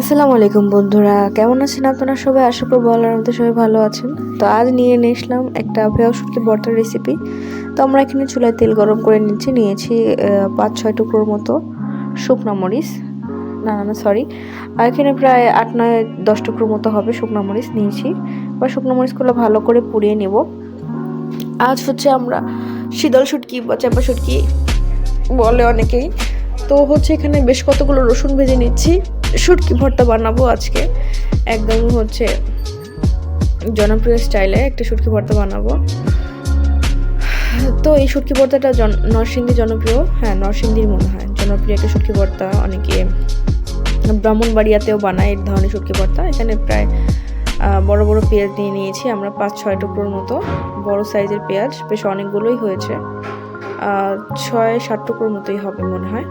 আসসালামু আলাইকুম বন্ধুরা, কেমন আছেন আপনারা সবাই? আশা করব আল্লাহর মধ্যে সবাই ভালো আছেন। তো আজ নিয়ে নিয়ে এসলাম একটা ভেয়া শুটকি ভর্তার রেসিপি তো আমরা এখানে চুলায় তেল গরম করে নিচ্ছি নিয়েছি পাঁচ ছয় টুকরোর মতো শুকনো মরিচ। না না না সরি আর এখানে প্রায় আট নয় দশ টুকরোর মতো হবে শুকনো মরিচ নিয়েছি। বা শুকনো মরিচগুলো ভালো করে পুড়িয়ে নেব। আজ হচ্ছে আমরা শীতল শুটকি বা চাপা শুটকি বলে অনেকেই। তো হচ্ছে এখানে বেশ কতগুলো রসুন ভেজে নিচ্ছি। শুটকি ভর্তা বানাবো আজকে। একদম হচ্ছে জনপ্রিয় স্টাইলে একটা শুটকি ভর্তা বানাবো। তো এই শুটকি ভর্তাটা নরসিংদী জনপ্রিয়। হ্যাঁ নরসিংদীর মনে হয়। জনপ্রিয় একটা শুটকি ভর্তা অনেকে ব্রাহ্মণবাড়িয়াতেও বানায় এই ধরনের শুটকি ভর্তা। এখানে প্রায় বড় বড় পেঁয়াজ নিয়ে নিয়েছি আমরা পাঁচ, ছয় টুকরোর মতো। বড় সাইজের পেঁয়াজ, বেশ অনেকগুলোই হয়েছে। ছয়, সাত টুকরোর মতোই হবে মনে হয়।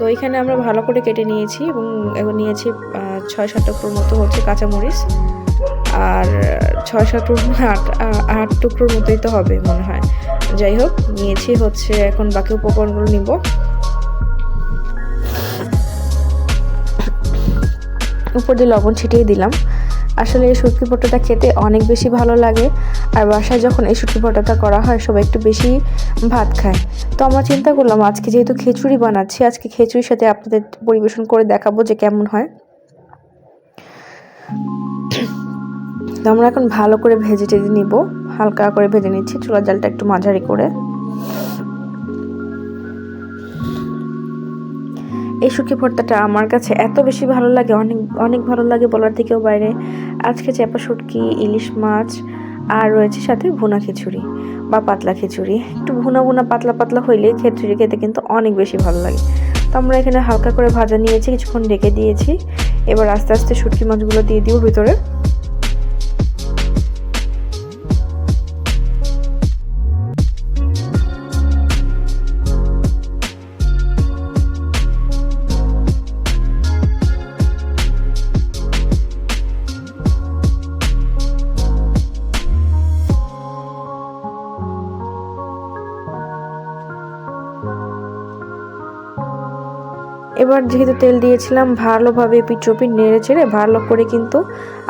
তো এখানে আমরা ভালো করে কেটে নিয়েছি এবং এখন নিয়েছি ছয় সাত টুকরোর মতো হচ্ছে কাঁচামরিচ। আর ছয় সাত আট আট টুকরোর মতোই তো হবে মনে হয়। যাই হোক, নিয়েছি হচ্ছে এখন বাকি উপকরণগুলো নিব। উপর দিয়ে লবণ ছিটিয়ে দিলাম। আসলে এই শুটকি পটোটা খেতে অনেক বেশি ভালো লাগে। আর বাসায় যখন এই শুটকি পটোটা করা হয়, সবাই একটু বেশি ভাত খায়। তো আমরা চিন্তা করলাম, আজকে যেহেতু খিচুড়ি বানাচ্ছি, আজকে খিচুড়ির সাথে আপনাদের পরিবেশন করে দেখাবো যে কেমন হয়। তো আমরা এখন ভালো করে ভেজে টেজে নিব, হালকা করে ভেজে নিচ্ছি, চুলার জালটা একটু মাঝারি করে। এই সুখী ভর্তাটা আমার কাছে এত বেশি ভালো লাগে, অনেক অনেক ভালো লাগে বলার থেকেও বাইরে। আজকে চেপা শুটকি, ইলিশ মাছ, আর রয়েছে সাথে ভুনা খিচুড়ি বা পাতলা খিচুড়ি। একটু ভুনা ভুনা পাতলা পাতলা হইলে খিচুড়ি খেতে কিন্তু অনেক বেশি ভালো লাগে। তো আমরা এখানে হালকা করে ভাজা নিয়েছি, কিছুক্ষণ রেখে দিয়েছি। এবার আস্তে আস্তে শুটকি মাছগুলো দিয়ে দিব ভিতরে। এবার যেহেতু তেল দিয়েছিলাম, ভালোভাবে পিচোপিট নেড়ে চেড়ে ভালো করে কিন্তু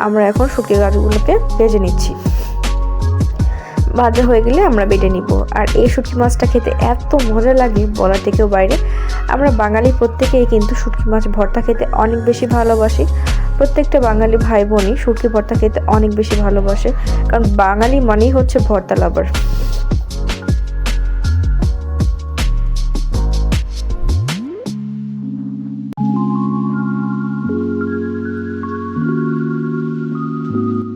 আমরা এখন শুকিয়ে গাছগুলোকে ভেজে নিচ্ছি। ভাজা হয়ে গেলে আমরা বেটে নিব। আর এই শুটকি মাছটা খেতে এত মজা লাগে বলার থেকেও বাইরে। আমরা বাঙালি প্রত্যেকেই কিন্তু শুটকি মাছ ভর্তা খেতে অনেক বেশি ভালোবাসি। প্রত্যেকটা বাঙালি ভাই বোনই শুটকি ভর্তা খেতে অনেক বেশি ভালোবাসে। কারণ বাঙালি মানেই হচ্ছে ভর্তা লাভার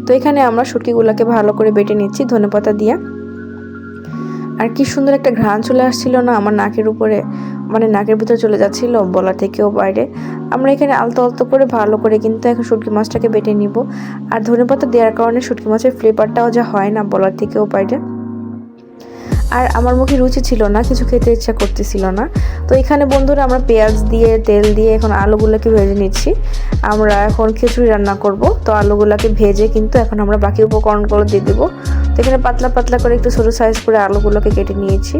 তো এখানে আমরা শুটকিগুলোকে ভালো করে বেটে নিচ্ছি ধনেপাতা দিয়ে। আর কি সুন্দর একটা ঘ্রাণ চলে আসছিল না, আমার নাকের উপরে মানে নাকের ভিতরে চলে যাচ্ছিল বলা থেকেও বাইরে। আমরা এখানে আলতো আলতো করে ভালো করে কিন্তু এখন শুটকি মাছটাকে বেটে নিব। আর ধনেপাতা দেওয়ার কারণে শুটকি মাছের ফ্লেভারটাও যা হয় না বলার থেকেও বাইরে। আর আমার মুখে রুচি ছিল না, কিছু খেতে ইচ্ছা করতেছিল না। তো এখানে বন্ধুরা আমরা পেঁয়াজ দিয়ে, তেল দিয়ে এখন আলুগুলোকে ভেজে নিচ্ছি। আমরা এখন খিচুড়ি রান্না করব। তো আলুগুলোকে ভেজে কিন্তু এখন আমরা বাকি উপকরণগুলো দিয়ে দেবো। তো এখানে পাতলা পাতলা করে একটু ছোটো সাইজ করে আলুগুলোকে কেটে নিয়েছি।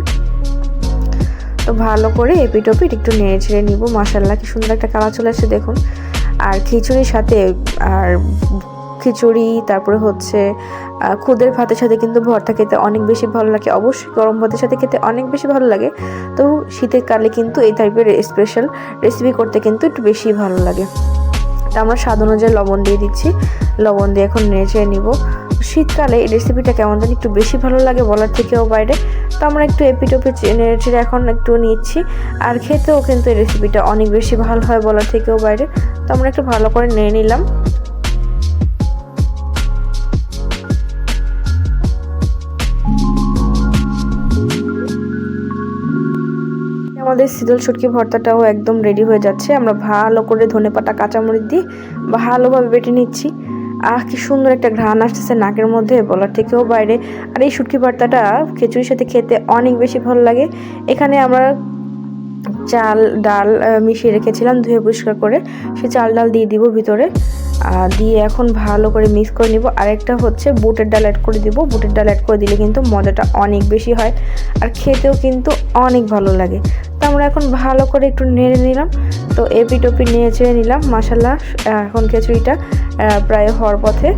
তো ভালো করে এপিট ওপিট একটু নেড়ে ছেড়ে নিব। মাসাল্লাহ কি সুন্দর একটা কালার চলে আসছে দেখুন। আর খিচুড়ির সাথে আর খিচুড়ি, তারপরে হচ্ছে খুদের ভাতের সাথে কিন্তু ভর্তা খেতে অনেক বেশি ভালো লাগে। অবশ্যই গরম ভাতের সাথে খেতে অনেক বেশি ভালো লাগে। তো শীতের কালে কিন্তু এই টাইপের স্পেশাল রেসিপি করতে কিন্তু একটু বেশি ভালো লাগে। তা আমরা স্বাদ অনুযায়ী লবণ দিয়ে দিচ্ছি। লবণ দিয়ে এখন নেড়ে নিব। শীতকালে এই রেসিপিটা কেমন জানি একটু বেশি ভালো লাগে বলার থেকেও বাইরে। তো আমরা একটু এপিটোপে চেড়ে এখন একটু নিচ্ছি। আর খেতেও কিন্তু এই রেসিপিটা অনেক বেশি ভালো হয় বলার থেকেও বাইরে। তো আমরা একটু ভালো করে নিয়ে নিলাম। আমাদের শীতল শুটকি ভর্তাটাও একদম রেডি হয়ে যাচ্ছে। আমরা ভালো করে ধনেপাতা কাঁচামরিচ দিয়ে ভালোভাবে বেটে নিচ্ছি। আহ, কি সুন্দর একটা ঘ্রাণ আসতেছে নাকের মধ্যে, বলার থেকেও বাইরে। আর এই শুটকি ভর্তাটা খিচুড়ির সাথে খেতে অনেক বেশি ভালো লাগে। এখানে আমরা চাল, ডাল মিশিয়ে রেখেছিলাম ধুয়ে পরিষ্কার করে। সে চাল, ডাল দিয়ে দিব ভিতরে। আর দিয়ে এখন ভালো করে মিক্স করে নিব। আরেকটা হচ্ছে বুটের ডাল অ্যাড করে দিব। বুটের ডাল অ্যাড করে দিলে কিন্তু মজাটা অনেক বেশি হয়। আর খেতেও কিন্তু অনেক ভালো লাগে। আমরা এখন ভালো করে একটু নেড়ে নিলাম। তো এপি টপি নিয়ে চেয়ে নিলাম মাসাল্লাহ এখন খিচুড়িটা প্রায় হওয়ার পথে।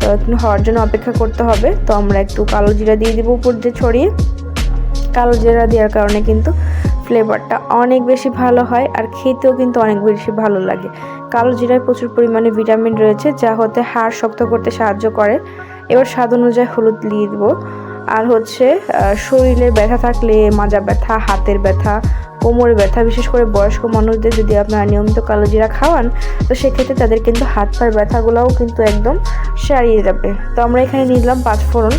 তো হওয়ার জন্য অপেক্ষা করতে হবে। তো আমরা একটু কালো জিরা দিয়ে দিব উপর দিয়ে ছড়িয়ে। কালো জিরা দেওয়ার কারণে কিন্তু ফ্লেভারটা অনেক বেশি ভালো হয় আর খেতেও কিন্তু অনেক বেশি ভালো লাগে। কালো জিরায় প্রচুর পরিমাণে ভিটামিন রয়েছে, যা হতে হাড় শক্ত করতে সাহায্য করে। এবার স্বাদ অনুযায়ী হলুদ দিয়ে দেবো। আর হচ্ছে শরীরে ব্যথা থাকলে মাজা ব্যথা, হাতের ব্যথা কোমরে ব্যথা, বিশেষ করে বয়স্ক মানুষদের যদি আপনারা নিয়মিত কালো জিরা খাওয়ান, তো সেক্ষেত্রে তাদের কিন্তু হাত পায়ের ব্যথাগুলোও কিন্তু একদম সারিয়ে যাবে। তো আমরা এখানে নিলাম পাঁচ ফোড়ন।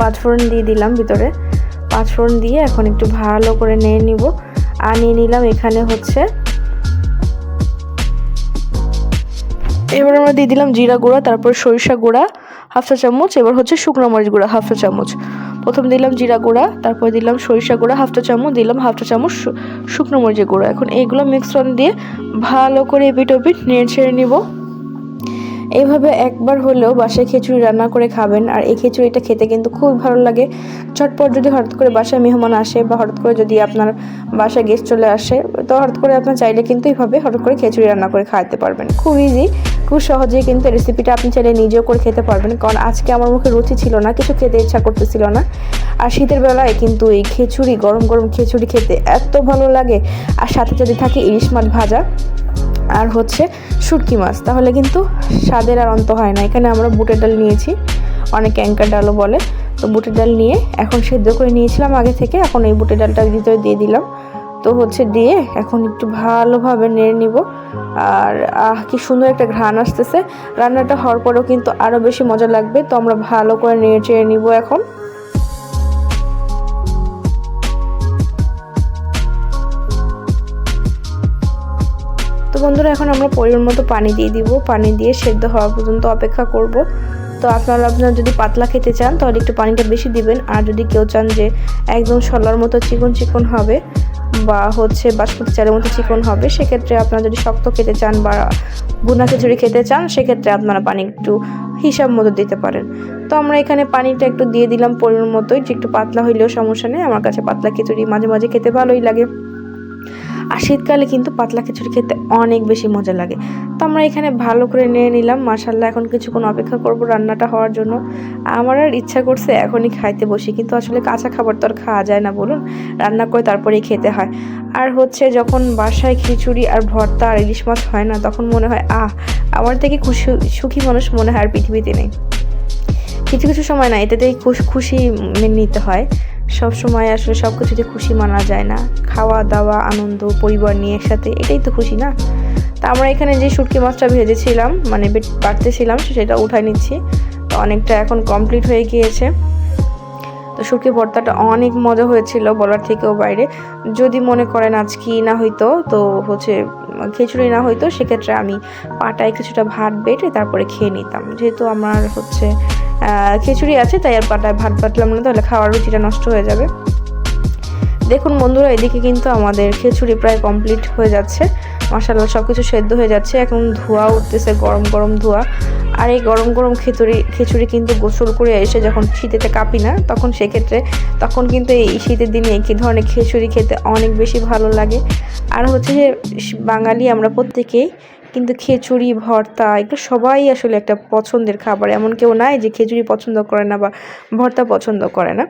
পাঁচ ফোড়ন দিয়ে দিলাম ভিতরে। পাঁচ ফোড়ন দিয়ে এখন একটু ভালো করে নিয়ে নিব। আর নিয়ে নিলাম এখানে হচ্ছে এবার আমরা দিয়ে দিলাম জিরা গুঁড়া, তারপর সরিষা গুঁড়া, হাফ চা চামচ, এবার হচ্ছে শুকনো মরিচ গুঁড়া, হাফ চা চামচ। প্রথম দিলাম জিরা গুঁড়া, তারপর দিলাম সরিষা গুঁড়া, হাফ চা চামচ, দিলাম হাফ চা চামচ শুকনো মরিচের গুঁড়া। এখন এইগুলো মিক্সন দিয়ে ভালো করে এপিট ওপিট নেড়ে ছেড়ে নিব। এইভাবে একবার হলেও বাসায় খিচুড়ি রান্না করে খাবেন, আর এই খিচুড়িটা খেতে কিন্তু খুব ভালো লাগে। চটপট যদি হঠাৎ করে বাসায় মেহমান আসে বা হঠাৎ করে যদি আপনার বাসায় গেস্ট চলে আসে, তো হঠাৎ করে আপনার চাইলে কিন্তু এইভাবে হঠাৎ করে খিচুড়ি রান্না করে খাওয়াতে পারবেন। খুব ইজি খুব সহজেই কিন্তু রেসিপিটা আপনি চাইলে নিজেও করে খেতে পারবেন। কারণ আজকে আমার মুখে রুচি ছিল না, কিছু খেতে ইচ্ছা করতেছিল না। আর শীতের বেলায় কিন্তু এই খিচুড়ি, গরম গরম খিচুড়ি খেতে এত ভালো লাগে। আর সাথে যদি থাকে ইলিশ মাছ ভাজা আর হচ্ছে শুটকি মাছ, তাহলে কিন্তু স্বাদের আর অন্ত হয় না। এখানে আমরা বুটের ডাল নিয়েছি, অনেক অ্যাঙ্কার ডালও বলে। তো বুটের ডাল নিয়ে এখন সেদ্ধ করে নিয়েছিলাম আগে থেকে, এখন এই বুটের ডালটা ভিতরে দিয়ে দিলাম। তো হচ্ছে দিয়ে এখন একটু ভালোভাবে নেড়ে নিব। আর, আহ, কি সুন্দর একটা ঘ্রাণ আসতেছে। রান্নাটা হওয়ার পরেও কিন্তু আরও বেশি মজা লাগবে, তো আমরা ভালো করে নেড়ে চেড়ে নিব এখন। তো বন্ধুরা, এখন আমরা পরিমাণ মতো পানি দিয়ে দিব। পানি দিয়ে সেদ্ধ হওয়া পর্যন্ত অপেক্ষা করব। তো আপনারা আপনারা যদি পাতলা খেতে চান, তাহলে একটু পানিটা বেশি দিবেন। আর যদি কেউ চান যে একদম সলার মতো চিকন চিকন হবে বা হচ্ছে বাসমতি চালের মতো চিকন হবে, সেক্ষেত্রে আপনারা যদি শক্ত খেতে চান বা বুনা খিচুড়ি খেতে চান, সেক্ষেত্রে আপনারা পানি একটু হিসাব মতো দিতে পারেন। তো আমরা এখানে পানিটা একটু দিয়ে দিলাম পরিমাণ মতোই, যে একটু পাতলা হইলেও সমস্যা নেই। আমার কাছে পাতলা খিচুড়ি মাঝে মাঝে খেতে ভালোই লাগে। আর শীতকালে কিন্তু পাতলা খিচুড়ি খেতে অনেক বেশি মজা লাগে। তো আমরা এখানে ভালো করে নিয়ে নিলাম। মাসাল্লাহ এখন কিছুক্ষণ অপেক্ষা করব রান্নাটা হওয়ার জন্য। আমার আর ইচ্ছা করছে এখনই খাইতে বসি, কিন্তু আসলে কাঁচা খাবার তো আর খাওয়া যায় না বলুন। রান্না করে তারপরেই খেতে হয়। আর হচ্ছে যখন বাসায় খিচুড়ি আর ভর্তা আর ইলিশ মাছ হয় না, তখন মনে হয়, আহ, আমার থেকে খুশি, সুখী মানুষ মনে হয় আর পৃথিবীতে নেই। কিছু কিছু সময় না, এটাতেই খুশ- খুশি মেনে নিতে হয়। সব সময় আসলে সব কিছুতে খুশি মানা যায় না। খাওয়া, দাওয়া, আনন্দ, পরিবার নিয়ে একসাথে, এটাই তো খুশি না? তা আমরা এখানে যে শুটকি মাছটা ভেজেছিলাম মানে বাটতেছিলাম, সেটা উঠাই নিচ্ছি। তো অনেকটা এখন কমপ্লিট হয়ে গিয়েছে। তো শুটকি ভর্তাটা অনেক মজা হয়েছিল বলার থেকেও বাইরে। যদি মনে করেন আজ কি না হইতো, তো হচ্ছে খিচুড়ি না হইতো, সেক্ষেত্রে আমি পাটায় কিছুটা ভাত বেটে তারপরে খেয়ে নিতাম। যেহেতু আমার হচ্ছে খিচুড়ি আছে, তাই আর পাটায় ভাত বাটলাম না, তাহলে খাওয়ার রুচিটা নষ্ট হয়ে যাবে। দেখুন বন্ধুরা, এদিকে কিন্তু আমাদের খিচুড়ি প্রায় কমপ্লিট হয়ে যাচ্ছে। মশালা সব কিছু সেদ্ধ হয়ে যাচ্ছে। এখন ধোয়া উঠতেছে, গরম গরম ধোয়া। আর এই গরম গরম খিচুড়ি খিচুড়ি কিন্তু গোসল করে এসে যখন শীতেতে কাঁপি না, তখন সেক্ষেত্রে, তখন কিন্তু এই শীতের দিনে এই ধরনের খিচুড়ি খেতে অনেক বেশি ভালো লাগে। আর হচ্ছে যে, বাঙালি আমরা প্রত্যেকেই কিন্তু খিচুড়ি, ভর্তা, এগুলো সবাই আসলে একটা পছন্দের খাবার। এমন কেউ নাই যে খিচুড়ি পছন্দ করে না বা ভর্তা পছন্দ করে না।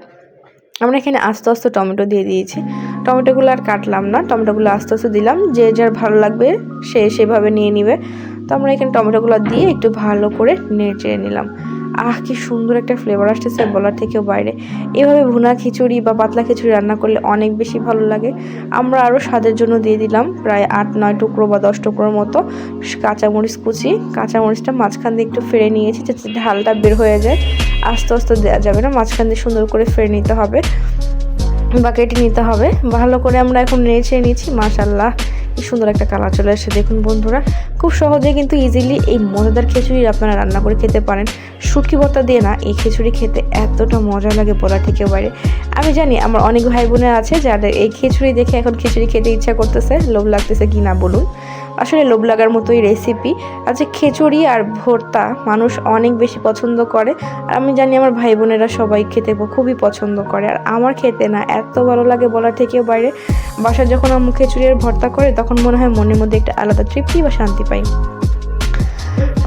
আমরা এখানে আস্তে আস্তে টমেটো দিয়ে দিয়েছি। টমেটোগুলো আর কাটলাম না। টমেটোগুলো আস্তে আস্তে দিলাম। যে যার ভালো লাগবে সে সেভাবে নিয়ে নিবে। তো আমরা এখানে টমেটোগুলো দিয়ে একটু ভালো করে নেড়ে নিলাম। আহ, কি সুন্দর একটা ফ্লেভার আসতেছে বলার থেকেও বাইরে। এভাবে ভুনা খিচুড়ি বা পাতলা খিচুড়ি রান্না করলে অনেক বেশি ভালো লাগে। আমরা আরও স্বাদের জন্য দিয়ে দিলাম প্রায় আট, নয় টুকরো বা দশ টুকরোর মতো কাঁচামরিচ কুচি। কাঁচামরিচটা মাঝখান দিয়ে একটু ফেড়ে নিয়েছি যাতে ঢালটা বের হয়ে যায়। আস্তে আস্তে দেওয়া যাবে না, মাঝখান দিয়ে সুন্দর করে ফেড়ে নিতে হবে। বা কেটে নিতে হবে। ভালো করে আমরা এখন নেড়ে নিয়েছি মাশাল্লাহ কি সুন্দর একটা কালার চলে এসেছে দেখুন বন্ধুরা। খুব সহজে কিন্তু ইজিলি এই মজাদার খিচুড়ি আপনারা রান্না করে খেতে পারেন। শুটকি ভর্তা দিয়ে না, এই খিচুড়ি খেতে এতটা মজা লাগে বলা থেকে বাইরে। আমি জানি আমার অনেক ভাই বোনের আছে যাদের এই খিচুড়ি দেখে এখন খিচুড়ি খেতে ইচ্ছা করতেছে, লোভ লাগতেছে কি না বলুন। আসলে লোভ লাগার মতোই রেসিপি আছে খিচুড়ি আর ভর্তা মানুষ অনেক বেশি পছন্দ করে। আর আমি জানি আমার ভাই বোনেরা সবাই খেতে খুবই পছন্দ করে। আর আমার খেতে না, এত ভালো লাগে বলা থেকেও বাইরে। বাসায় যখন আমার খিচুড়ি আর ভর্তা করে, তখন মনে হয় মনের মধ্যে একটা আলাদা তৃপ্তি বা শান্তি পাই।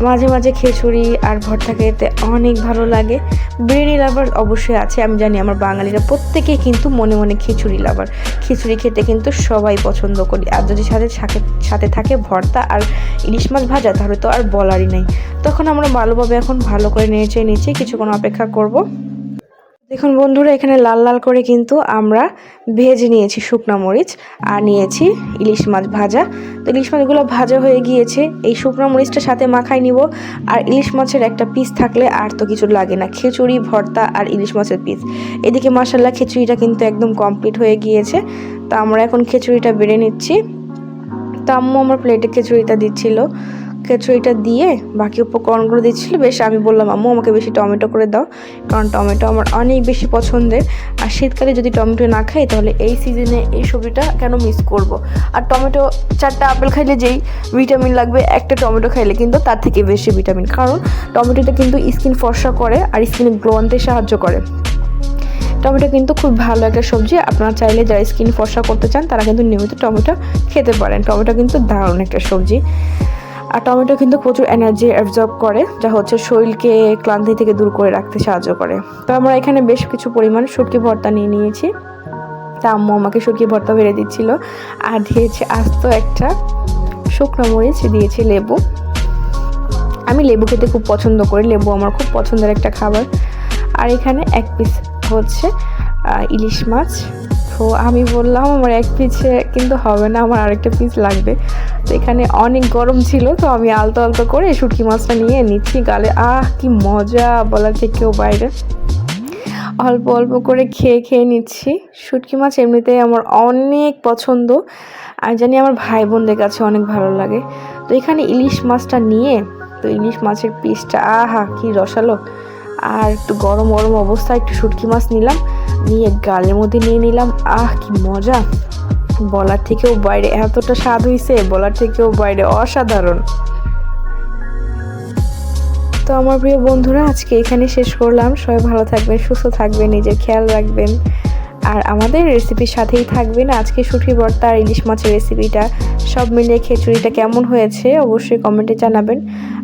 মাঝে মাঝে খিচুড়ি আর ভর্তা খেতে অনেক ভালো লাগে। বিরিয়ানি লাভার অবশ্যই আছে, আমি জানি আমার বাঙালিরা প্রত্যেকেই কিন্তু মনে মনে খিচুড়ি লাভার খিচুড়ি খেতে কিন্তু সবাই পছন্দ করি। আর যদি সাথে সাথে- থাকে ভর্তা আর ইলিশ মাছ ভাজা, তাহলে তো আর বলারই নেই। তখন আমরা ভালোভাবে এখন ভালো করে নেড়ে নিচে কিছুক্ষণ অপেক্ষা করব। দেখুন বন্ধুরা, এখানে লাল লাল করে কিন্তু আমরা ভেজে নিয়েছি শুকনা মরিচ আর নিয়েছি ইলিশ মাছ ভাজা। তো ইলিশ মাছগুলো ভাজা হয়ে গিয়েছে, এই শুকনো মরিচটা সাথে মাখাই নিব। আর ইলিশ মাছের একটা পিস থাকলে আর তো কিছু লাগে না, খিচুড়ি, ভর্তা আর ইলিশ মাছের পিস এদিকে মাসাল্লাহ খিচুড়িটা কিন্তু একদম কমপ্লিট হয়ে গিয়েছে। তো আমরা এখন খিচুড়িটা বেড়ে নিচ্ছি। তো আম্মু আমার প্লেটে খিচুড়িটা দিচ্ছিল। খিচুড়িটা দিয়ে বাকি উপকরণগুলো দিচ্ছিল। বেশ, আমি বললাম, আম্মু, আমাকে বেশি টমেটো করে দাও, কারণ টমেটো আমার অনেক বেশি পছন্দের। আর শীতকালে যদি টমেটো না খাই, তাহলে এই সিজনে এই সবজিটা কেন মিস করব। আর টমেটো, চারটা আপেল খাইলে যেই ভিটামিন লাগবে, একটা টমেটো খাইলে কিন্তু তার থেকে বেশি ভিটামিন কারণ টমেটোটা কিন্তু স্কিন ফর্সা করে আর স্কিন গ্লো আনতে সাহায্য করে। টমেটো কিন্তু খুব ভালো একটা সবজি। আপনারা চাইলে যারা স্কিন ফর্সা করতে চান, তারা কিন্তু নিয়মিত টমেটো খেতে পারেন। টমেটো কিন্তু দারুণ একটা সবজি। আর টমেটো কিন্তু প্রচুর এনার্জি অ্যাবজর্ব করে, যা হচ্ছে শরীরকে ক্লান্তি থেকে দূর করে রাখতে সাহায্য করে। তো আমরা এখানে বেশ কিছু পরিমাণ শুটকি ভর্তা নিয়ে নিয়েছি। তা আম্মু আমাকে শুটকি ভর্তা বেড়ে দিচ্ছিল। আর দিয়েছে আস্ত একটা শুকনো মরিচ, দিয়েছে লেবু। আমি লেবু খেতে খুব পছন্দ করি, লেবু আমার খুব পছন্দের একটা খাবার। আর এখানে এক পিস হচ্ছে ইলিশ মাছ। তো আমি বললাম, আমার এক পিসে কিন্তু হবে না, আমার আরেকটা পিস লাগবে। তো এখানে অনেক গরম ছিল, তো আমি আলতো আলতো করে শুটকি মাছটা নিয়ে নিচ্ছি গালে। আহ, কি মজা বলার থেকেও বাইরে। অল্প অল্প করে খেয়ে খেয়ে নিচ্ছি। শুটকি মাছ এমনিতেই আমার অনেক পছন্দ। আর জানি আমার ভাই বোনদের কাছে অনেক ভালো লাগে। তো এখানে ইলিশ মাছটা নিয়ে, তো ইলিশ মাছের পিসটা আহা, কি রসালো। আর একটু গরম গরম অবস্থায় একটু শুটকি মাছ নিলাম, নিয়ে গালের মধ্যে নিয়ে নিলাম। আহ, কি মজা! বলার থেকেও বাইরে এতটা স্বাদ হয়েছে বলার থেকেও বাইরে অসাধারণ। তো আমার প্রিয় বন্ধুরা, আজকে এখানে শেষ করলাম। সবাই ভালো থাকবেন, সুস্থ থাকবেন, নিজের খেয়াল রাখবেন। আর আমাদের রেসিপির সাথেই থাকবেন আজকে সুঠি ভর্তা আর ইলিশ মাছের রেসিপিটা সব মিলিয়ে খিচুড়িটা কেমন হয়েছে? অবশ্যই কমেন্টে জানাবেন।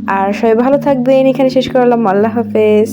আর সবাই ভালো থাকবেন। এখানে শেষ করলাম। আল্লাহ হাফেজ।